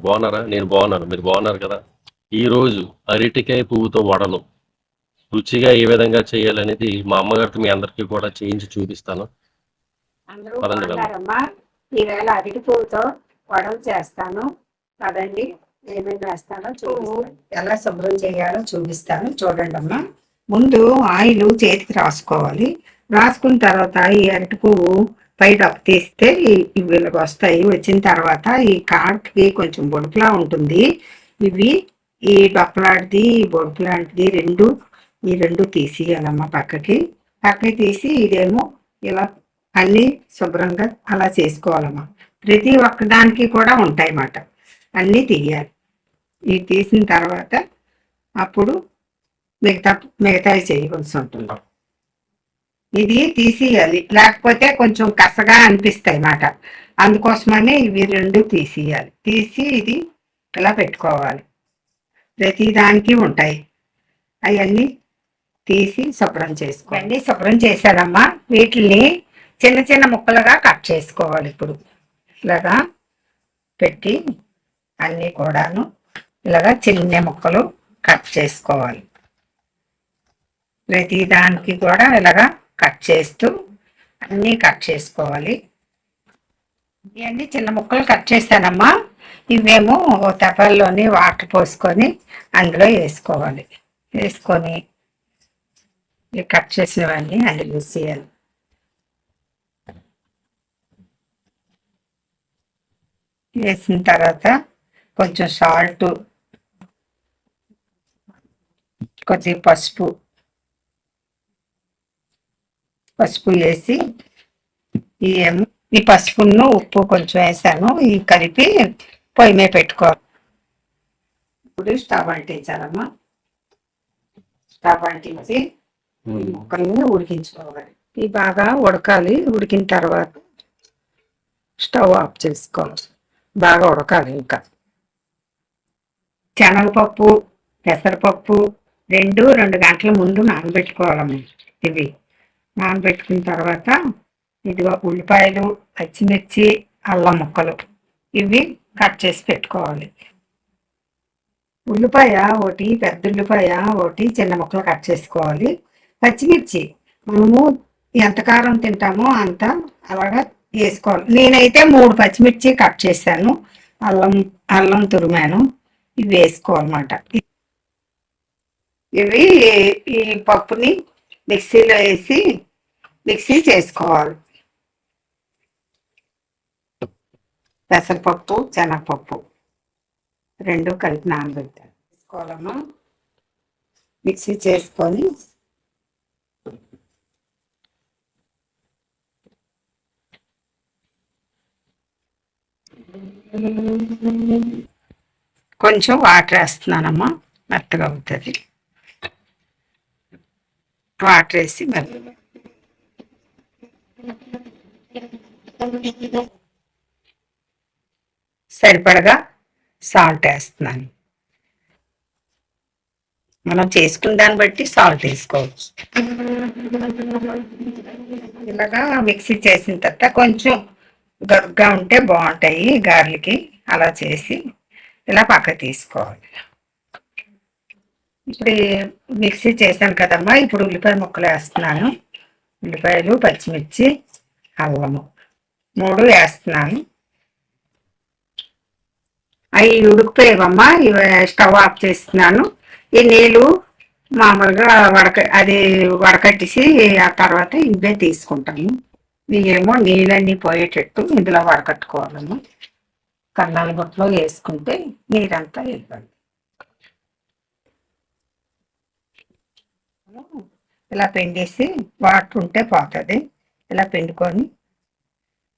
బాగున్నారా? నేను బాగున్నాను. మీరు బాగున్నారు కదా? ఈ రోజు అరటికాయ పువ్వుతో వడలు. రుచిగా ఏ విధంగా చేయాలనేది మా అమ్మగారితో మీ అందరికీ కూడా చేయించి చూపిస్తాను. పదండి ఈవేళ అరటి పువ్వుతో వడలు చేస్తాను. పదండి. ఏమేమి వేస్తానో చూపిస్తాను. ఎలా శుభ్రం చేయాలో చూపిస్తాను. చూడండి అమ్మా. ముందు ఆయిల్ చేతికి రాసుకోవాలి. రాసుకున్న తర్వాత ఈ అరటి పువ్వు పైట తీస్తే ఇవి వీళ్ళకి వస్తాయి. వచ్చిన తర్వాత ఈ కాడకి కొంచెం బొడుపులా ఉంటుంది. ఇవి ఈ డొప్పలాంటిది ఈ బొడుపు లాంటిది రెండు ఈ రెండు తీసేయాలమ్మా పక్కకి. పక్కకి తీసి ఇదేమో ఇలా అన్నీ శుభ్రంగా అలా చేసుకోవాలమ్మా. ప్రతి ఒక్కదానికి కూడా ఉంటాయి అన్నమాట అన్నీ తీయాలి. ఇవి తీసిన తర్వాత అప్పుడు మిగతా మిగతావి చేయవలసి ఉంటుంది. ఇది తీసేయాలి. లేకపోతే కొంచెం కసగా అనిపిస్తాయి అన్నమాట. అందుకోసమనే ఇవి రెండు తీసేయాలి. తీసి ఇది ఇలా పెట్టుకోవాలి. ప్రతి దానికి ఉంటాయి. అవన్నీ తీసి శుభ్రం చేసుకోండి శుభ్రం చేశానమ్మా వీటిని చిన్న చిన్న ముక్కలుగా కట్ చేసుకోవాలి ఇప్పుడు. ఇలాగా పెట్టి అన్నీ కూడాను ఇలాగా చిన్న ముక్కలు కట్ చేసుకోవాలి. ప్రతి దానికి కూడా ఇలాగా కట్ చేస్తూ అన్నీ కట్ చేసుకోవాలి. ఇవన్నీ చిన్న ముక్కలు కట్ చేశానమ్మా. ఇవేమో తెప్పల్లోని వాటర్ పోసుకొని అందులో వేసుకోవాలి. వేసుకొని ఇవి కట్ చేసినవన్నీ అందులో వేసేయాలి. వేసిన తర్వాత కొంచెం సాల్ట్ కొద్దిగా పసుపు పసుపు వేసి ఈ ఈ పసుపును ఉప్పు కొంచెం వేసాను. ఈ కలిపి పొయ్యి మీద పెట్టుకోవాలి ఇప్పుడు స్టవ్ అంటించాలమ్మా. స్టవ్ అంటించి ముక్కల్ని ఉడికించుకోవాలి. ఇవి బాగా ఉడకాలి. ఉడికిన తర్వాత స్టవ్ ఆఫ్ చేసుకోవాలి. బాగా ఉడకాలి ఇంకా. శనగపప్పు పెసరపప్పు రెండు రెండు గంటల ముందు నానబెట్టుకోవాలమ్మ. ఇవి. నానబెట్టుకున్న తర్వాత ఇదిగో ఉల్లిపాయలు పచ్చిమిర్చి అల్లం ముక్కలు ఇవి కట్ చేసి పెట్టుకోవాలి. ఉల్లిపాయ ఒకటి పెద్ద ఉల్లిపాయ ఒకటి చిన్న ముక్కలు కట్ చేసుకోవాలి. పచ్చిమిర్చి మనము ఎంత కారం తింటామో అంత అలాగా వేసుకోవాలి. నేనైతే మూడు పచ్చిమిర్చి కట్ చేశాను. అల్లం అల్లం తురిమాను. ఇవి వేసుకోవాలన్నమాట. ఇవి ఈ పప్పుని మిక్సీలో వేసి మిక్సీ చేసుకోవాలి. పెసరపప్పు శనగపప్పు. రెండు కలిపి నానబెట్టాలి. తీసుకోవాలమ్మా. మిక్సీ చేసుకొని కొంచెం వాటర్ వేస్తున్నానమ్మా. మెత్తగా అవుతుంది. వాటర్ వేసి మళ్ళీ సరిపడగా సాల్ట్ వేస్తున్నాను. మనం చేసుకున్న దాన్ని బట్టి సాల్ట్ వేసుకోవచ్చు. ఇలాగా మిక్సీ చేసిన తర్వాత కొంచెం గరుగ్గా ఉంటే బాగుంటాయి గారెలకి. అలా చేసి ఇలా పక్క తీసుకోవాలి. ఇప్పుడు మిక్సీ చేశాను కదమ్మా. ఇప్పుడు ఉల్లిపాయ ముక్కలు వేస్తున్నాను. ఉల్లిపాయలు పచ్చిమిర్చి అల్లము మూడు వేస్తున్నాను. అవి ఉడికిపోయేవమ్మా ఇవి స్టవ్ ఆఫ్ చేస్తున్నాను. ఈ నీళ్ళు మామూలుగా వడక అది వడకట్టేసి ఆ తర్వాత ఇవే తీసుకుంటాము. ఇవేమో నీళ్ళన్నీ పోయేటట్టు ఇందులో వడకట్టుకోవాలమ్మా కన్నాల బుట్టలో వేసుకుంటే నీరంతా వెళ్ళండి ఇలా పిండేసి వాటర్ ఉంటే పోతుంది. ఇలా పిండుకొని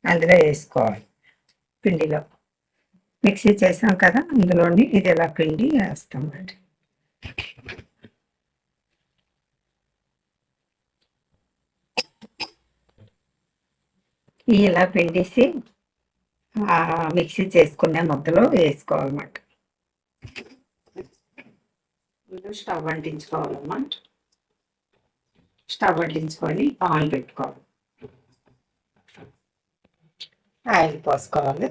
అందులో వేసుకోవాలి పిండిలో. మిక్సీ చేసాం కదా అందులోని ఇది ఇలా పిండి వేస్తాం అండి. ఇలా పిండేసి మిక్సీ చేసుకునే ముద్దలో వేసుకోవాలన్నమాట. స్టవ్ అంటించుకోవాలన్నమాట. స్టవ్ అంటించుకొని ఆయిల్ పెట్టుకోవాలి. Ah, ఆయిల్ పోసుకోవాలి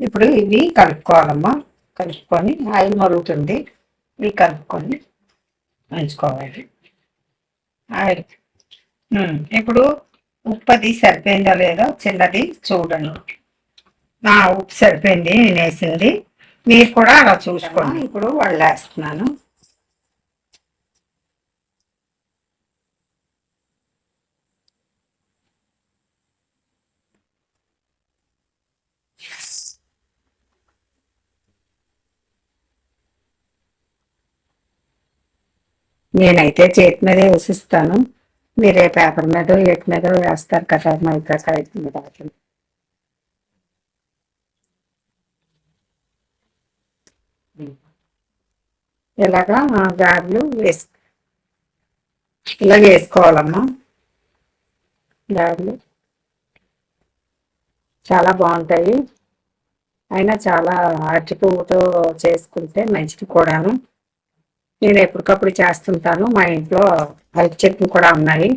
ఇప్పుడు ఇవి కలుపుకోవాలమ్మా. కలుపుకొని ఆయిల్ మరుగుతుంది. ఇవి కలుపుకొని ఉంచుకోవాలి ఆయిల్. ఇప్పుడు ఉప్పది సరిపోయిందో లేదో చిన్నది చూడండి. నా ఉప్పు సరిపోయింది నేను వేసింది మీరు కూడా అలా చూసుకోండి. ఇప్పుడు వాళ్ళు వేస్తున్నాను నేనైతే చేతి మీద వేసిస్తాను మీరే పేపర్ మీద ఏటి మీద వేస్తారు కదా మైకా కాగితం మీద ఇలాగా ఆ గారెలు వేసు ఇలా వేసుకోవాలమ్మా. గారెలు చాలా బాగుంటాయి. అయినా చాలా అరటి పువ్వుతో చేసుకుంటే మంచిది కూడాను. నేను ఎప్పటికప్పుడు చేస్తుంటాను. మా ఇంట్లో అరటి చెట్లు కూడా ఉన్నాయి.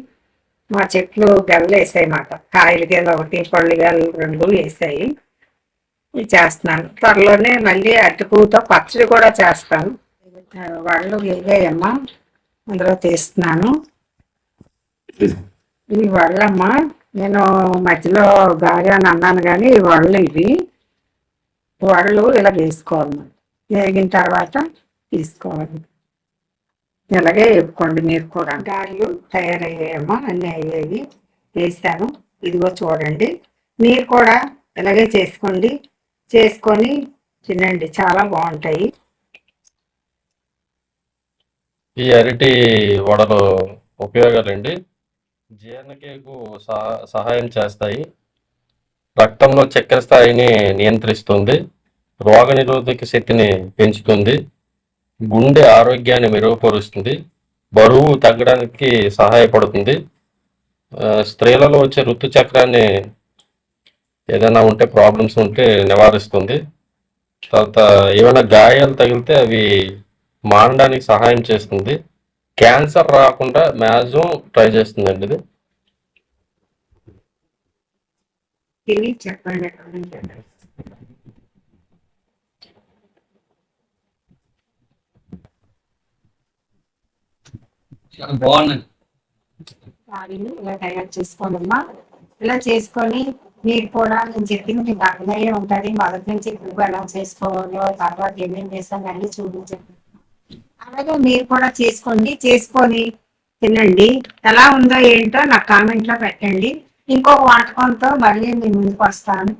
మా చెట్లు గెలలు వేసాయి మాట కాయలు గెల ఒకటి పళ్ళు గెలలు రెండు వేసాయి. చేస్తున్నాను. త్వరలోనే మళ్ళీ అరటి పువ్వుతో పచ్చడి కూడా చేస్తాను. వాళ్ళు వేగాయమ్మా. అందులో తీస్తున్నాను. ఇవి వాళ్ళమ్మా. నేను మధ్యలో గారి అని అన్నాను కానీ వడలు వాళ్ళు ఇవి. వాళ్ళు ఇలా వేసుకోవాలి వేగిన తర్వాత తీసుకోవాలి. ఇలాగే వేపుకోండి మీరు కూడా. గారెలు తయారయ్యాయేమో అన్నీ అయ్యాయి. వేసాను. ఇదిగో చూడండి. మీరు కూడా ఇలాగే చేసుకోండి. చేసుకొని తినండి. చాలా బాగుంటాయి. ఈ అరటి వడలు ఉపయోగాలండి. జీర్ణక్రియకు సహ- సహాయం చేస్తాయి. రక్తంలో చక్కెర స్థాయిని నియంత్రిస్తుంది. రోగనిరోధక శక్తిని పెంచుతుంది. గుండె ఆరోగ్యాన్ని మెరుగుపరుస్తుంది. బరువు తగ్గడానికి సహాయపడుతుంది. స్త్రీలలో వచ్చే ఋతుచక్రాన్ని ఏదైనా ఉంటే ప్రాబ్లమ్స్ ఉంటే నివారిస్తుంది. తర్వాత ఏమైనా గాయాలు తగిలితే అవి మానడానికి సహాయం చేస్తుంది. క్యాన్సర్ రాకుండా మ్యాక్సిమం ట్రై చేస్తుందండి ఇది. చెప్పండి. చాలా బాగున్నాయి. ఇలా తయారు చేసుకోవాలమ్మా. ఇలా చేసుకొని మీరు కూడా నేను చెప్పింది మీకు అర్థమయ్యే ఉంటుంది. మొదటి నుంచి ఇప్పుడు ఎలా చేసుకోవాలో తర్వాత ఏమేమి చేస్తాం అన్ని చూపించండి. అలాగే మీరు కూడా చేసుకోండి. చేసుకొని తినండి. ఎలా ఉందో ఏంటో నాకు కామెంట్లో పెట్టండి. ఇంకొక వంటకంతో మళ్ళీ మీ ముందుకు వస్తాను.